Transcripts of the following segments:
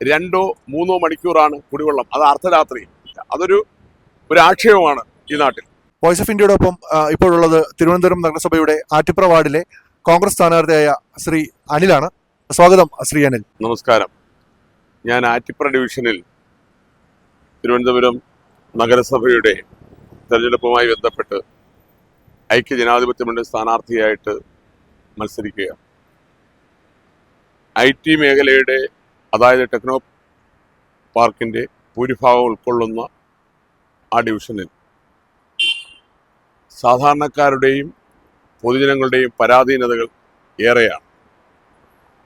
രണ്ടോ മൂന്നോ മണിക്കൂറാണ് കുടിവെള്ളം. അത് അർദ്ധരാത്രി. അതൊരു ഒരു ആക്ഷേപമാണ് ഈ നാട്ടിൽ. വോയിസ് ഓഫ് ഇന്ത്യയോടൊപ്പം ഇപ്പോഴുള്ളത് തിരുവനന്തപുരം നഗരസഭയുടെ ആറ്റിപ്ര വാർഡിലെ കോൺഗ്രസ് സ്ഥാനാർത്ഥിയായ ശ്രീ അനിലാണ്. സ്വാഗതം ശ്രീ അനിൽ. നമസ്കാരം. ഞാൻ ആറ്റിപ്ര ഡിവിഷനിൽ തിരുവനന്തപുരം നഗരസഭയുടെ തെരഞ്ഞെടുപ്പുമായി ബന്ധപ്പെട്ട് ഐക്യ ജനാധിപത്യ മുന്നണി സ്ഥാനാർത്ഥിയായിട്ട് മത്സരിക്കുക ഐ ടി മേഖലയുടെ അതായത് ടെക്നോ പാർക്കിന്റെ ഭൂരിഭാഗം ഉൾക്കൊള്ളുന്ന ആ ഡിവിഷനിൽ സാധാരണക്കാരുടെയും പൊതുജനങ്ങളുടെയും പരാധീനതകൾ ഏറെയാണ്.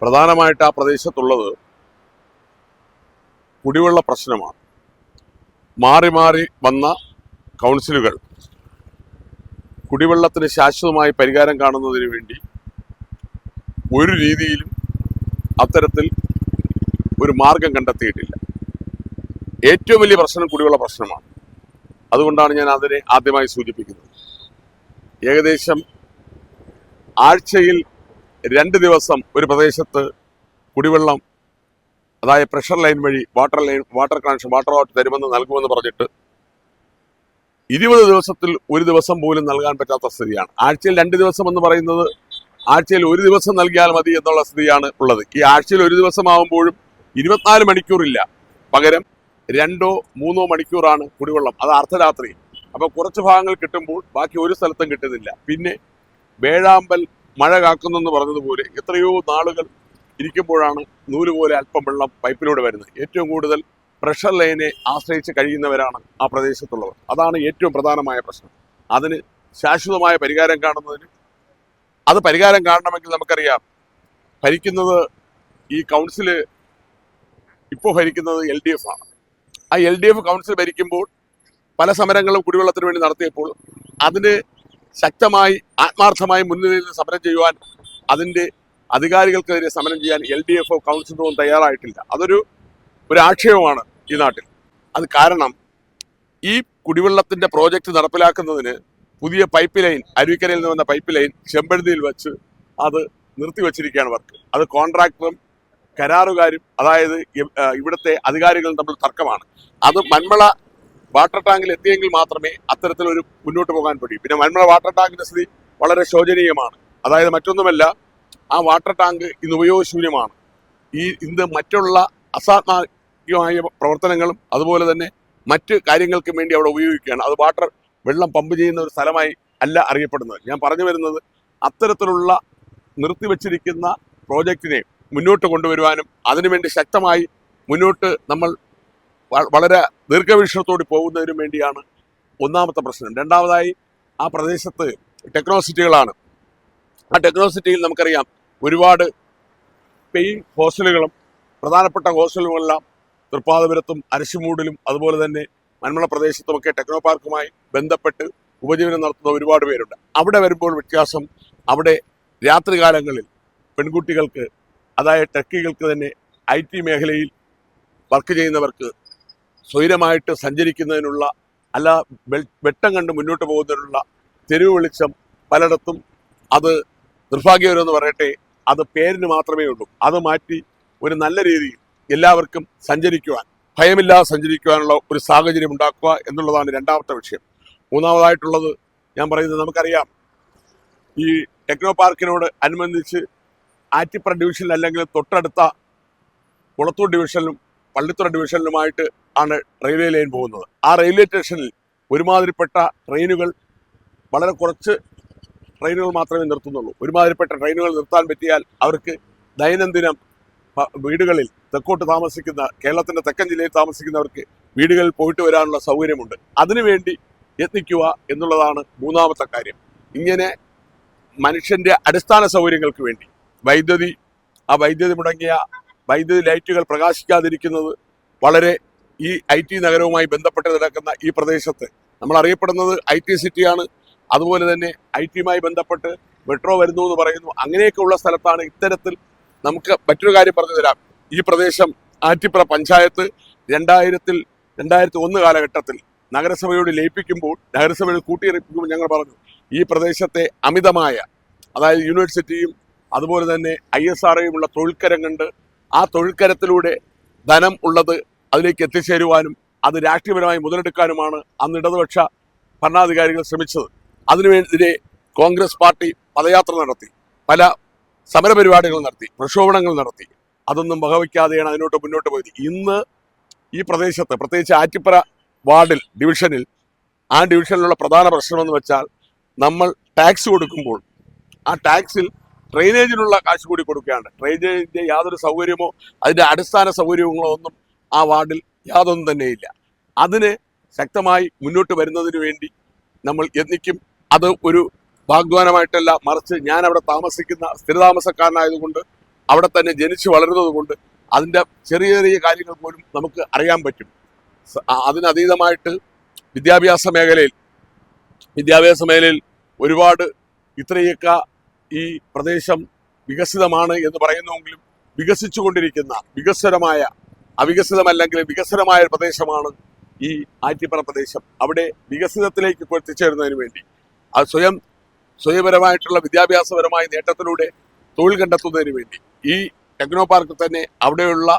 പ്രധാനമായിട്ട് ആ പ്രദേശത്തുള്ളത് കുടിവെള്ള പ്രശ്നമാണ്. മാറി മാറി വന്ന കൗൺസിലുകൾ കുടിവെള്ളത്തിന് ശാശ്വതമായി പരിഹാരം കാണുന്നതിന് വേണ്ടി ഒരു രീതിയിലും അത്തരത്തിൽ ഒരു മാർഗം കണ്ടെത്തിയിട്ടില്ല. ഏറ്റവും വലിയ പ്രശ്നം കൂടിയുള്ള പ്രശ്നമാണ്. അതുകൊണ്ടാണ് ഞാൻ അതിനെ ആദ്യമായി സൂചിപ്പിക്കുന്നത്. ഏകദേശം ആഴ്ചയിൽ രണ്ട് ദിവസം ഒരു പ്രദേശത്ത് കുടിവെള്ളം അതായത് പ്രഷർ ലൈൻ വഴി water line water connection water out തരുമെന്ന് നൽകുമെന്ന് പറഞ്ഞിട്ട് ഇരുപത് ദിവസത്തിൽ ഒരു ദിവസം പോലും നൽകാൻ പറ്റാത്ത സ്ഥിതിയാണ്. ആഴ്ചയിൽ രണ്ട് ദിവസം എന്ന് പറയുന്നത് ആഴ്ചയിൽ ഒരു ദിവസം നൽകിയാൽ മതി എന്നുള്ള സ്ഥിതിയാണ് ഉള്ളത്. ഈ ആഴ്ചയിൽ ഒരു ദിവസം ആകുമ്പോഴും ഇരുപത്തിനാല് മണിക്കൂറില്ല. പകരം രണ്ടോ മൂന്നോ മണിക്കൂറാണ് കുടിവെള്ളം. അത് അർദ്ധരാത്രി. അപ്പൊ കുറച്ച് ഭാഗങ്ങൾ കിട്ടുമ്പോൾ ബാക്കി ഒരു സ്ഥലത്തും കിട്ടുന്നില്ല. പിന്നെ വേഴാമ്പൽ മഴ കാക്കുന്നെന്ന് പറഞ്ഞതുപോലെ എത്രയോ നാളുകൾ ഇരിക്കുമ്പോഴാണ് നൂൽ പോലെ അല്പം വെള്ളം പൈപ്പിലൂടെ വരുന്നത്. ഏറ്റവും കൂടുതൽ പ്രഷർ ലൈനെ ആശ്രയിച്ച് കഴിയുന്നവരാണ് ആ പ്രദേശത്തുള്ളവർ. അതാണ് ഏറ്റവും പ്രധാനമായ പ്രശ്നം. അതിന് ശാശ്വതമായ പരിഹാരം കാണുന്നതിന് അത് പരിഹാരം കാണണമെങ്കിൽ നമുക്കറിയാം. ഭരിക്കുന്നത് ഈ കൗൺസിൽ ഇപ്പോൾ ഭരിക്കുന്നത് എൽ ഡി എഫ് ആണ്. ആ എൽ ഡി എഫ് കൗൺസിൽ ഭരിക്കുമ്പോൾ പല സമരങ്ങളും കുടിവെള്ളത്തിന് വേണ്ടി നടത്തിയപ്പോൾ അതിന് ശക്തമായി ആത്മാർത്ഥമായി മുൻനിരയിൽ സമരം ചെയ്യുവാൻ അതിന്റെ അധികാരികൾക്കെതിരെ സമരം ചെയ്യാൻ എൽ ഡി എഫ് കൗൺസിലൊന്നും തയ്യാറായിട്ടില്ല. അതൊരു ഒരു ആക്ഷേപമാണ് ഈ നാട്ടിൽ. അത് കാരണം ഈ കുടിവെള്ളത്തിന്റെ പ്രോജക്റ്റ് നടപ്പിലാക്കുന്നതിന് പുതിയ പൈപ്പ് ലൈൻ അരുവിക്കരയിൽ നിന്ന് വന്ന പൈപ്പ് ലൈൻ ചെമ്പഴുതിയിൽ വെച്ച് അത് നിർത്തിവെച്ചിരിക്കുകയാണ് വർക്ക് അത് കോൺട്രാക്ടറും കരാറുകാരും അതായത് ഇവിടുത്തെ അധികാരികളും തമ്മിൽ തർക്കമാണ്. അത് മൺമള വാട്ടർ ടാങ്കിൽ എത്തിയെങ്കിൽ മാത്രമേ അത്തരത്തിലൊരു മുന്നോട്ട് പോകാൻ കഴിയൂ. പിന്നെ മൺമള വാട്ടർ ടാങ്കിന്റെ സ്ഥിതി വളരെ ശോചനീയമാണ്. അതായത് മറ്റൊന്നുമല്ല ആ വാട്ടർ ടാങ്ക് ഇന്ന് ഉപയോഗശൂന്യമാണ്. ഈ ഇന്ന് മറ്റുള്ള അസാത്മാകമായ പ്രവർത്തനങ്ങളും അതുപോലെ തന്നെ മറ്റ് കാര്യങ്ങൾക്കും വേണ്ടി അവിടെ ഉപയോഗിക്കുകയാണ്. അത് വാട്ടർ വെള്ളം പമ്പ് ചെയ്യുന്ന ഒരു സ്ഥലമായി അല്ല അറിയപ്പെടുന്നത്. ഞാൻ പറഞ്ഞു വരുന്നത് അത്തരത്തിലുള്ള നിർത്തിവെച്ചിരിക്കുന്ന പ്രോജക്റ്റിനെ മുന്നോട്ട് കൊണ്ടുവരുവാനും അതിനുവേണ്ടി ശക്തമായി മുന്നോട്ട് നമ്മൾ വളരെ ദീർഘവീക്ഷണത്തോടെ പോകുന്നതിനും വേണ്ടിയാണ് ഒന്നാമത്തെ പ്രശ്നം. രണ്ടാമതായി ആ പ്രദേശത്ത് ടെക്നോസിറ്റികളാണ്. ആ ടെക്നോസിറ്റിയിൽ നമുക്കറിയാം ഒരുപാട് പെയിൻ ഹോസ്റ്റലുകളും പ്രധാനപ്പെട്ട ഹോസ്റ്റലുകളെല്ലാം തൃപ്പാതപുരത്തും അരശിമൂടിലും അതുപോലെ തന്നെ മന്മള പ്രദേശത്തുമൊക്കെ ടെക്നോ പാർക്കുമായി ബന്ധപ്പെട്ട് ഉപജീവനം നടത്തുന്ന ഒരുപാട് പേരുണ്ട്. അവിടെ വരുമ്പോൾ വ്യത്യാസം അവിടെ രാത്രികാലങ്ങളിൽ പെൺകുട്ടികൾക്ക് അതായത് ടെക്കികൾക്ക് തന്നെ ഐ ടി മേഖലയിൽ വർക്ക് ചെയ്യുന്നവർക്ക് സ്വൈരമായിട്ട് സഞ്ചരിക്കുന്നതിനുള്ള അല്ല വെട്ടം കണ്ട് മുന്നോട്ട് പോകുന്നതിനുള്ള തെരുവ് വെളിച്ചം പലയിടത്തും അത് നിർഭാഗ്യകരമെന്ന് പറയട്ടെ അത് പേരിന് മാത്രമേ ഉള്ളൂ. അത് മാറ്റി ഒരു നല്ല രീതിയിൽ എല്ലാവർക്കും സഞ്ചരിക്കുവാൻ ഭയമില്ലാതെ സഞ്ചരിക്കുവാനുള്ള ഒരു സാഹചര്യം ഉണ്ടാക്കുക എന്നുള്ളതാണ് രണ്ടാമത്തെ വിഷയം. മൂന്നാമതായിട്ടുള്ളത് ഞാൻ പറയുന്നത് നമുക്കറിയാം. ഈ ടെക്നോ പാർക്കിനോട് അനുബന്ധിച്ച് ആറ്റിപ്പുറ ഡിവിഷനിൽ അല്ലെങ്കിൽ തൊട്ടടുത്ത കുളത്തൂർ ഡിവിഷനിലും പള്ളിത്തുറ ഡിവിഷനിലുമായിട്ട് ആണ് റെയിൽവേ ലൈൻ പോകുന്നത്. ആ റെയിൽവേ സ്റ്റേഷനിൽ ഒരുമാതിരിപ്പെട്ട ട്രെയിനുകൾ വളരെ കുറച്ച് ട്രെയിനുകൾ മാത്രമേ നിർത്തുന്നുള്ളൂ. ഒരുമാതിരിപ്പെട്ട ട്രെയിനുകൾ നിർത്താൻ പറ്റിയാൽ അവർക്ക് ദൈനംദിനം വീടുകളിൽ തെക്കോട്ട് താമസിക്കുന്ന കേരളത്തിന്റെ തെക്കൻ ജില്ലയിൽ താമസിക്കുന്നവർക്ക് വീടുകളിൽ പോയിട്ട് വരാനുള്ള സൗകര്യമുണ്ട്. അതിനുവേണ്ടി യത്നിക്കുക എന്നുള്ളതാണ് മൂന്നാമത്തെ കാര്യം. ഇങ്ങനെ മനുഷ്യന്റെ അടിസ്ഥാന സൗകര്യങ്ങൾക്ക് വേണ്ടി വൈദ്യുതി ആ വൈദ്യുതി മുടങ്ങിയ വൈദ്യുതി ലൈറ്റുകൾ പ്രകാശിക്കാതിരിക്കുന്നത് വളരെ ഈ ഐ ടി നഗരവുമായി ബന്ധപ്പെട്ട് കിടക്കുന്ന ഈ പ്രദേശത്ത് നമ്മൾ അറിയപ്പെടുന്നത് ഐ ടി സിറ്റിയാണ് അതുപോലെ തന്നെ ഐ ടിയുമായി ബന്ധപ്പെട്ട് മെട്രോ വരുന്നു എന്ന് പറയുന്നു. അങ്ങനെയൊക്കെയുള്ള സ്ഥലത്താണ് ഇത്തരത്തിൽ നമുക്ക് മറ്റൊരു കാര്യം പറഞ്ഞു തരാം. ഈ പ്രദേശം ആറ്റിപ്പുറ പഞ്ചായത്ത് രണ്ടായിരത്തിൽ രണ്ടായിരത്തി ഒന്ന് കാലഘട്ടത്തിൽ നഗരസഭയോട് ലയിപ്പിക്കുമ്പോൾ നഗരസഭയോട് കൂട്ടിയിറപ്പിക്കുമ്പോൾ ഞങ്ങൾ പറഞ്ഞു ഈ പ്രദേശത്തെ അമിതമായ അതായത് യൂണിവേഴ്സിറ്റിയും അതുപോലെ തന്നെ ഐ എസ് ആർ ഒയുമുള്ള തൊഴിൽക്കരം കണ്ട് ആ തൊഴിൽക്കരത്തിലൂടെ ധനം ഉള്ളത് അതിലേക്ക് എത്തിച്ചേരുവാനും അത് രാഷ്ട്രീയപരമായി മുതലെടുക്കാനുമാണ് അന്ന് ഇടതുപക്ഷ ഭരണാധികാരികൾ ശ്രമിച്ചത്. അതിനുവേണ്ടിരെ കോൺഗ്രസ് പാർട്ടി പദയാത്ര നടത്തി പല സമരപരിപാടികൾ നടത്തി പ്രക്ഷോഭണങ്ങൾ നടത്തി. അതൊന്നും വകവയ്ക്കാതെയാണ് അതിനോട്ട് മുന്നോട്ട് പോയത്. ഇന്ന് ഈ പ്രദേശത്ത് പ്രത്യേകിച്ച് ആറ്റിപ്പറ വാർഡിൽ ഡിവിഷനിൽ ആ ഡിവിഷനിലുള്ള പ്രധാന പ്രശ്നമെന്ന് വെച്ചാൽ നമ്മൾ ടാക്സ് കൊടുക്കുമ്പോൾ ആ ടാക്സിൽ ഡ്രെയിനേജിനുള്ള കാശ് കൂടി കൊടുക്കുകയാണ്. ഡ്രെയിനേജിന്റെ യാതൊരു സൗകര്യമോ അതിന്റെ അടിസ്ഥാന സൗകര്യങ്ങളോ ഒന്നും ആ വാർഡിൽ യാതൊന്നും തന്നെ ഇല്ല അതിന് ശക്തമായി മുന്നോട്ട് വരുന്നതിന് വേണ്ടി നമ്മൾ യത്നിക്കും. അത് ഒരു വാഗ്ദാനമായിട്ടല്ല മറിച്ച് ഞാൻ അവിടെ താമസിക്കുന്ന സ്ഥിരതാമസക്കാരനായതുകൊണ്ട് അവിടെ തന്നെ ജനിച്ചു വളരുന്നത് കൊണ്ട് അതിന്റെ ചെറിയ ചെറിയ കാര്യങ്ങൾ പോലും നമുക്ക് അറിയാൻ പറ്റും. അതിനതീതമായിട്ട് വിദ്യാഭ്യാസ മേഖലയിൽ വിദ്യാഭ്യാസ മേഖലയിൽ ഒരുപാട് ഇത്രയൊക്കെ ഈ പ്രദേശം വികസിതമാണ് എന്ന് പറയുന്നുവെങ്കിലും വികസിച്ചുകൊണ്ടിരിക്കുന്ന വികസ്വരമായ അവികസിതമല്ലെങ്കിൽ വികസനമായ പ്രദേശമാണ് ഈ ആറ്റിപ്പറ പ്രദേശം. അവിടെ വികസിതത്തിലേക്ക് എത്തിച്ചേരുന്നതിന് വേണ്ടി. അത് സ്വയം സ്വയപരമായിട്ടുള്ള വിദ്യാഭ്യാസപരമായ നേട്ടത്തിലൂടെ തൊഴിൽ കണ്ടെത്തുന്നതിന് വേണ്ടി. ഈ ടെക്നോ പാർക്ക് തന്നെ അവിടെയുള്ള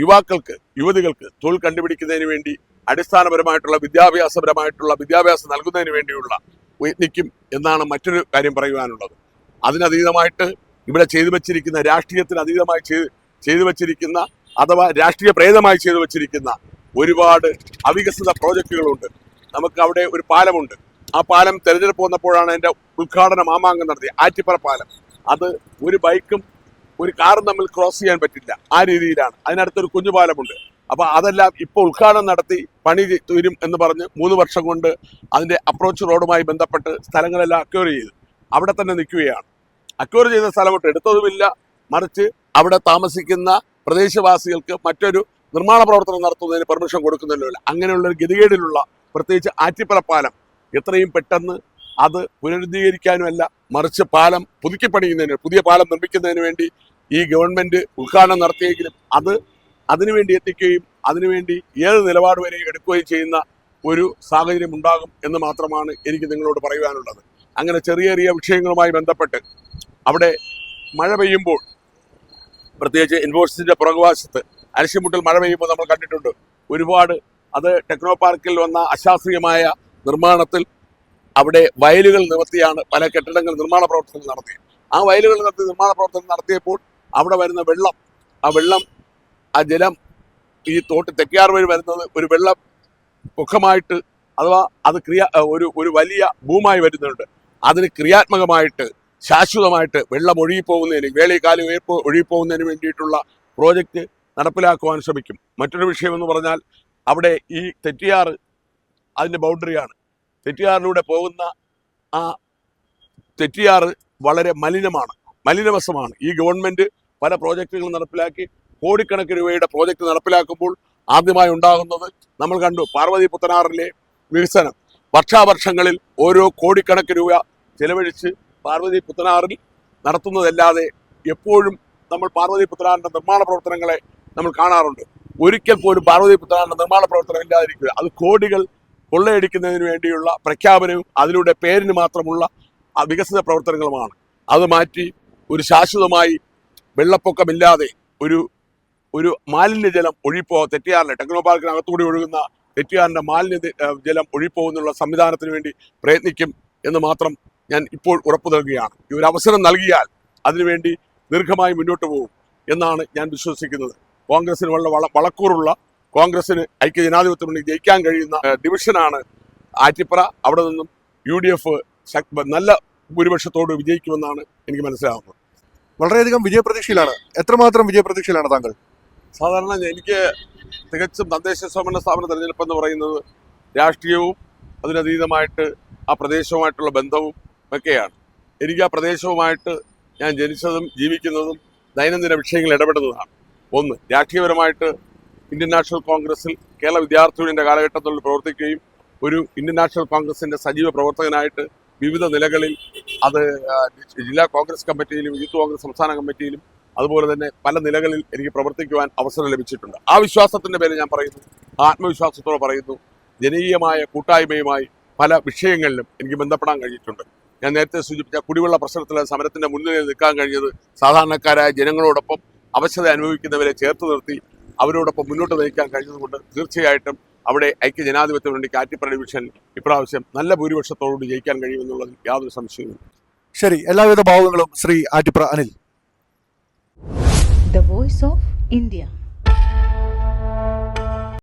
യുവാക്കൾക്ക് യുവതികൾക്ക് തൊഴിൽ കണ്ടുപിടിക്കുന്നതിന് വേണ്ടി അടിസ്ഥാനപരമായിട്ടുള്ള വിദ്യാഭ്യാസപരമായിട്ടുള്ള വിദ്യാഭ്യാസം നൽകുന്നതിന് വേണ്ടിയുള്ള യത്നിക്കും എന്നാണ് മറ്റൊരു കാര്യം പറയുവാനുള്ളത്. അതിനതീതമായിട്ട് ഇവിടെ ചെയ്തു വച്ചിരിക്കുന്ന രാഷ്ട്രീയത്തിന് അതീതമായി ചെയ്ത് ചെയ്തു വച്ചിരിക്കുന്ന അഥവാ രാഷ്ട്രീയ പ്രേതമായി ചെയ്തു വച്ചിരിക്കുന്ന ഒരുപാട് അവികസിത പ്രോജക്റ്റുകളുണ്ട് നമുക്ക് അവിടെ ഒരു പാലമുണ്ട്. ആ പാലം തെരഞ്ഞെടുപ്പ് വന്നപ്പോഴാണ് എന്റെ ഉദ്ഘാടന മാമാങ്കം നടത്തിയത്. ആറ്റിപ്പറ പാലം. അത് ഒരു ബൈക്കും ഒരു കാറും തമ്മിൽ ക്രോസ് ചെയ്യാൻ പറ്റില്ല. ആ രീതിയിലാണ്. അതിനടുത്തൊരു കുഞ്ഞു പാലമുണ്ട്. അപ്പൊ അതെല്ലാം ഇപ്പോൾ ഉദ്ഘാടനം നടത്തി പണി തീരും എന്ന് പറഞ്ഞ് മൂന്ന് വർഷം കൊണ്ട് അതിന്റെ അപ്രോച്ച് റോഡുമായി ബന്ധപ്പെട്ട് സ്ഥലങ്ങളെല്ലാം അക്യൂർ ചെയ്തു. അവിടെ തന്നെ നിൽക്കുകയാണ്. അക്യൂർ ചെയ്ത സ്ഥലമൊട്ട് എടുത്തതുമില്ല. മറിച്ച് അവിടെ താമസിക്കുന്ന പ്രദേശവാസികൾക്ക് മറ്റൊരു നിർമ്മാണ പ്രവർത്തനം നടത്തുന്നതിന് പെർമിഷൻ കൊടുക്കുന്നില്ല അങ്ങനെയുള്ള ഒരു ഗതികേടിലുള്ള പ്രത്യേകിച്ച് ആറ്റിപ്പല പാലം എത്രയും പെട്ടെന്ന് അത് പുനരുദ്ധീകരിക്കാനുമല്ല. മറിച്ച് പാലം പുതുക്കി പണിയുന്നതിന് പുതിയ പാലം നിർമ്മിക്കുന്നതിന് വേണ്ടി ഈ ഗവൺമെന്റ് ഉദ്ഘാടനം നടത്തിയെങ്കിലും അത് അതിനുവേണ്ടി എത്തിക്കുകയും അതിനുവേണ്ടി ഏത് നിലപാട് വരെ എടുക്കുകയും ചെയ്യുന്ന ഒരു സാഹചര്യം ഉണ്ടാകും എന്ന് മാത്രമാണ് എനിക്ക് നിങ്ങളോട് പറയുവാനുള്ളത്. അങ്ങനെ ചെറിയ ചെറിയ വിഷയങ്ങളുമായി ബന്ധപ്പെട്ട് അവിടെ മഴ പെയ്യുമ്പോൾ പ്രത്യേകിച്ച് ഇൻഫോഴ്സിന്റെ പുറകുവശത്ത് അരിശിമുട്ടിൽ മഴ പെയ്യുമ്പോൾ നമ്മൾ കണ്ടിട്ടുണ്ട് ഒരുപാട് അത് ടെക്നോ പാർക്കിൽ വന്ന അശാസ്ത്രീയമായ നിർമ്മാണത്തിൽ അവിടെ വയലുകൾ നിവർത്തിയാണ് പല കെട്ടിടങ്ങൾ നിർമ്മാണ പ്രവർത്തനങ്ങൾ നടത്തിയത് ആ വയലുകൾ നിർത്തി നിർമ്മാണ പ്രവർത്തനം നടത്തിയപ്പോൾ അവിടെ വരുന്ന വെള്ളം ആ വെള്ളം ആ ജലം ഈ തോട്ട് തെക്കിയാർ വഴി വരുന്നത് ഒരു വെള്ളം മുഖമായിട്ട് അഥവാ അത് ക്രിയ ഒരു ഒരു വലിയ ഭൂമായി വരുന്നുണ്ട്. അതിന് ക്രിയാത്മകമായിട്ട് ശാശ്വതമായിട്ട് വെള്ളം ഒഴുകിപ്പോകുന്നതിന് വേളിക്കാലം ഒഴുകിപ്പോകുന്നതിന് വേണ്ടിയിട്ടുള്ള പ്രോജക്റ്റ് നടപ്പിലാക്കുവാൻ ശ്രമിക്കും. മറ്റൊരു വിഷയമെന്ന് പറഞ്ഞാൽ അവിടെ ഈ തെറ്റിയാർ അതിന്റെ ബൗണ്ടറിയാണ്. തെറ്റിയാറിലൂടെ പോകുന്ന ആ തെറ്റിയാർ വളരെ മലിനമാണ് മലിനവശമാണ്. ഈ ഗവൺമെന്റ് പല പ്രോജക്റ്റുകളും നടപ്പിലാക്കി കോടിക്കണക്കിന് രൂപയുടെ പ്രോജക്റ്റ് നടപ്പിലാക്കുമ്പോൾ ആദ്യമായി ഉണ്ടാകുന്നത് നമ്മൾ കണ്ടു പാർവതി പുത്തനാറിലെ വികസനം. വർഷാവർഷങ്ങളിൽ ഓരോ കോടിക്കണക്കിന് രൂപ ചെലവഴിച്ച് പാർവതി പുത്തനാറിൽ നടത്തുന്നതല്ലാതെ എപ്പോഴും നമ്മൾ പാർവതി പുത്തനാറിന്റെ നിർമ്മാണ പ്രവർത്തനങ്ങളെ നമ്മൾ കാണാറുണ്ട്. ഒരിക്കൽ പോലും പാർവതി പുത്തനാറിന്റെ നിർമ്മാണ പ്രവർത്തനം ഇല്ലാതിരിക്കുക. അത് കോടികൾ കൊള്ളയടിക്കുന്നതിന് വേണ്ടിയുള്ള പ്രഖ്യാപനവും അതിലൂടെ പേരിന് മാത്രമുള്ള വികസന പ്രവർത്തനങ്ങളുമാണ്. അത് മാറ്റി ഒരു ശാശ്വതമായി വെള്ളപ്പൊക്കമില്ലാതെ ഒരു ഒരു മാലിന്യ ജലം ഒഴിപ്പോ തെറ്റിയാറിലെ ടെക്നോ പാർക്കിനകത്തുകൂടി ഒഴുകുന്ന തെറ്റിയാറിന്റെ മാലിന്യ ജലം ഒഴിപ്പോകുന്നുള്ള സംവിധാനത്തിന് വേണ്ടി പ്രയത്നിക്കും എന്ന് മാത്രം ഞാൻ ഇപ്പോൾ ഉറപ്പു നൽകുകയാണ്. ഈ ഒരു അവസരം നൽകിയാൽ അതിനുവേണ്ടി ദീർഘമായി മുന്നോട്ട് പോകും എന്നാണ് ഞാൻ വിശ്വസിക്കുന്നത്. കോൺഗ്രസിന് വള വളക്കൂറുള്ള കോൺഗ്രസിന് ഐക്യ ജനാധിപത്യ മുന്നണി ജയിക്കാൻ കഴിയുന്ന ഡിവിഷനാണ് ആറ്റിപ്പറ. അവിടെ നിന്നും യു ഡി എഫ് നല്ല ഭൂരിപക്ഷത്തോട് വിജയിക്കുമെന്നാണ് എനിക്ക് മനസ്സിലാവുന്നത്. വളരെയധികം വിജയപ്രതീക്ഷയിലാണ്. എത്രമാത്രം വിജയപ്രതീക്ഷയിലാണ് താങ്കൾ? സാധാരണ എനിക്ക് തികച്ചും തദ്ദേശ സ്വയംഭരണ സ്ഥാപന തെരഞ്ഞെടുപ്പ് എന്ന് പറയുന്നത് രാഷ്ട്രീയവും അതിനതീതമായിട്ട് ആ പ്രദേശവുമായിട്ടുള്ള ബന്ധവും ഒക്കെയാണ്. എനിക്ക് ആ പ്രദേശവുമായിട്ട് ഞാൻ ജനിച്ചതും ജീവിക്കുന്നതും ദൈനംദിന വിഷയങ്ങളിൽ ഇടപെടുന്നതാണ്. ഒന്ന് രാഷ്ട്രീയപരമായിട്ട് ഇന്ത്യൻ നാഷണൽ കോൺഗ്രസിൽ കേരള വിദ്യാർത്ഥി യൂണിയന്റെ കാലഘട്ടത്തിൽ പ്രവർത്തിക്കുകയും ഒരു ഇന്ത്യൻ നാഷണൽ കോൺഗ്രസിന്റെ സജീവ പ്രവർത്തകനായിട്ട് വിവിധ നിലകളിൽ അത് ജില്ലാ കോൺഗ്രസ് കമ്മിറ്റിയിലും യൂത്ത് കോൺഗ്രസ് സംസ്ഥാന കമ്മിറ്റിയിലും അതുപോലെ തന്നെ പല നിലകളിൽ എനിക്ക് പ്രവർത്തിക്കുവാൻ അവസരം ലഭിച്ചിട്ടുണ്ട്. ആ വിശ്വാസത്തിന്റെ പേര് ഞാൻ പറയുന്നു. ആത്മവിശ്വാസത്തോടെ പറയുന്നു. ജനകീയമായ കൂട്ടായ്മയുമായി പല വിഷയങ്ങളിലും എനിക്ക് ബന്ധപ്പെടാൻ കഴിഞ്ഞിട്ടുണ്ട്. ഞാൻ നേരത്തെ സൂചിപ്പിച്ച കുടിവെള്ള പ്രശ്നത്തിലെ സമരത്തിന്റെ മുൻനിരയിൽ നിൽക്കാൻ കഴിഞ്ഞത് സാധാരണക്കാരായ ജനങ്ങളോടൊപ്പം അവശത അനുഭവിക്കുന്നവരെ ചേർത്ത് നിർത്തി അവരോടൊപ്പം മുന്നോട്ട് നയിക്കാൻ കഴിഞ്ഞതുകൊണ്ട് തീർച്ചയായിട്ടും അവിടെ ഐക്യ ജനാധിപത്യ വേണ്ടി കാറ്റിപ്പറ ഡിവിഷൻ ഇപ്രാവശ്യം നല്ല ഭൂരിപക്ഷത്തോടുകൂടി ജയിക്കാൻ കഴിയുമെന്നുള്ളത് യാതൊരു സംശയവും ശരി എല്ലാവിധ ഭാവങ്ങളും Shri Attipra Anil The voice of India.